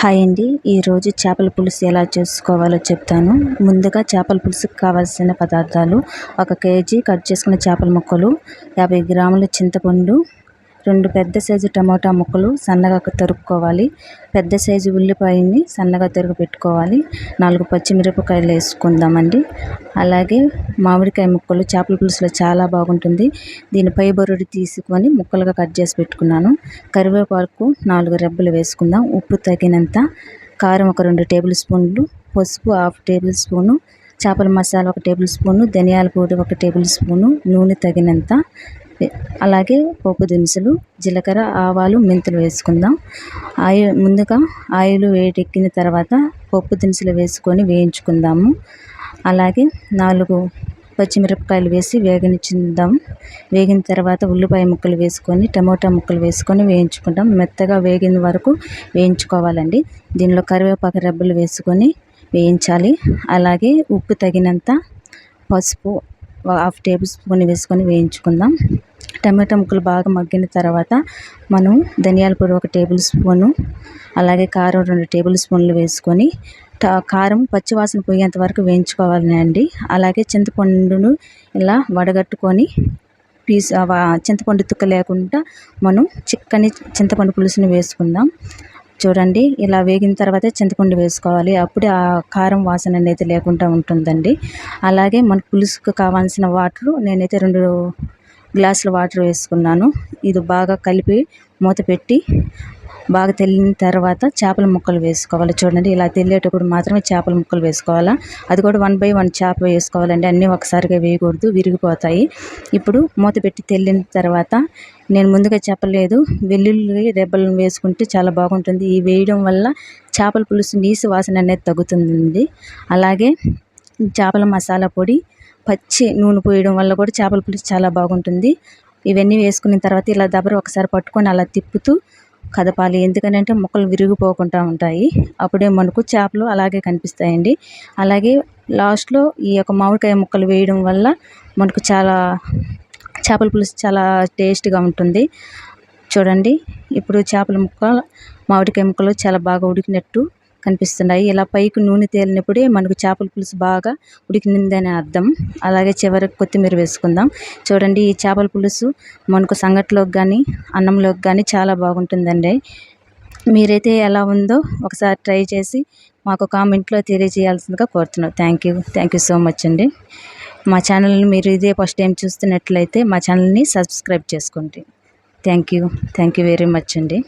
Hi అండి. ఈరోజు చేపల పులుసు ఎలా చేసుకోవాలో చెప్తాను. ముందుగా చేపల పులుసుకు కావాల్సిన పదార్థాలు ఒక కేజీ కట్ చేసుకున్న చేపల ముక్కలు యాభై గ్రాముల చింతపండు రెండు పెద్ద సైజు టమాటా ముక్కలు సన్నగా తరుక్కోవాలి. పెద్ద సైజు ఉల్లిపాయని సన్నగా తరుగు పెట్టుకోవాలి. నాలుగు పచ్చిమిరపకాయలు వేసుకుందామండి. అలాగే మామిడికాయ ముక్కలు చేపల పులుసులో చాలా బాగుంటుంది. దీని పై బొరుడు తీసుకొని ముక్కలుగా కట్ చేసి పెట్టుకున్నాను. కరివేపాకు నాలుగు రెబ్బలు వేసుకుందాం. ఉప్పు తగినంత కారం ఒక రెండు టేబుల్ స్పూన్లు పసుపు హాఫ్ టేబుల్ స్పూను చేపల మసాలా ఒక టేబుల్ స్పూను ధనియాల పొడి ఒక టేబుల్ స్పూను నూనె తగినంత అలాగే పోపు దినుసులు జీలకర్ర ఆవాలు మెంతులు వేసుకుందాం. ఆయిల్ ముందుగా ఆయిల్ వేడెక్కిన తర్వాత పప్పు దినుసులు వేసుకొని వేయించుకుందాము. అలాగే నాలుగు పచ్చిమిరపకాయలు వేసి వేగనిచ్చిందాం. వేగిన తర్వాత ఉల్లిపాయ ముక్కలు వేసుకొని టమోటా ముక్కలు వేసుకొని వేయించుకుంటాం. మెత్తగా వేగిన వరకు వేయించుకోవాలండి. దీనిలో కరివేపాకు రెబ్బలు వేసుకొని వేయించాలి. అలాగే ఉప్పు తగినంత పసుపు హాఫ్ టేబుల్ స్పూన్ వేసుకొని వేయించుకుందాం. టమాటా ముక్కలు బాగా మగ్గిన తర్వాత మనం ధనియాల పొడి ఒక టేబుల్ స్పూను అలాగే కారం రెండు టేబుల్ స్పూన్లు వేసుకొని కారం పచ్చివాసన పోయేంత వరకు వేయించుకోవాలండి అండి. అలాగే చింతపండును ఇలా వడగట్టుకొని పీస్ చింతపండు తుక్క లేకుండా మనం చిక్కని చింతపండు పులుసుని వేసుకుందాం. చూడండి ఇలా వేగిన తర్వాత చింతపండు వేసుకోవాలి. అప్పుడే ఆ కారం వాసన అనేది లేకుండా ఉంటుందండి. అలాగే మన పులుసుకు కావాల్సిన వాటరు నేనైతే రెండు గ్లాసుల వాటర్ వేసుకున్నాను. ఇది బాగా కలిపి మూత పెట్టి బాగా తెల్లిన తర్వాత చేపల ముక్కలు వేసుకోవాలి. చూడండి ఇలా తెల్లేటప్పుడు మాత్రమే చేపల ముక్కలు వేసుకోవాలా? అది కూడా వన్ బై వన్ చేప వేసుకోవాలండి. అన్నీ ఒకసారిగా వేయకూడదు విరిగిపోతాయి. ఇప్పుడు మూత పెట్టి తెల్లిన తర్వాత నేను ముందుగా చెప్పలేదు వెల్లుల్లి రెబ్బలను వేసుకుంటే చాలా బాగుంటుంది. ఈ వేయడం వల్ల చేపల పులుసు నీసు వాసన అనేది తగ్గుతుంది అలాగే చేపల మసాలా పొడి పచ్చి నూనె పోయడం వల్ల కూడా చేపల పులుసు చాలా బాగుంటుంది. ఇవన్నీ వేసుకున్న తర్వాత ఇలా దబర ఒకసారి పట్టుకొని అలా తిప్పుతూ కదపాలి. ఎందుకంటే ముక్కలు విరిగిపోకుండా ఉంటాయి. అప్పుడే మనకు చేపలు అలాగే కనిపిస్తాయండి. అలాగే లాస్ట్లో ఈ యొక్క మామిడికాయ ముక్కలు వేయడం వల్ల మనకు చాలా చేపల పులుసు చాలా టేస్ట్గా ఉంటుంది. చూడండి. ఇప్పుడు చేపల ముక్క మామిడికాయ ముక్కలు చాలా బాగా ఉడికినట్టు కనిపిస్తున్నాయి. ఇలా పైకి నూనె తేలినప్పుడే మనకు చేపల పులుసు బాగా ఉడికిందని అర్థం. అలాగే చివరికి కొత్తిమీర వేసుకుందాం. చూడండి ఈ చేపల పులుసు మనకు సంగట్లోకి కానీ అన్నంలోకి కానీ చాలా బాగుంటుందండి. మీరైతే ఎలా ఉందో ఒకసారి ట్రై చేసి మాకు కామెంట్లో తెలియజేయాల్సిందిగా కోరుతున్నాం. Thank you. Thank you so much అండి. మా ఛానల్ని మీరు ఇదే ఫస్ట్ టైం చూస్తున్నట్లయితే మా ఛానల్ని సబ్స్క్రైబ్ చేసుకోండి. Thank you. Thank you very much అండి.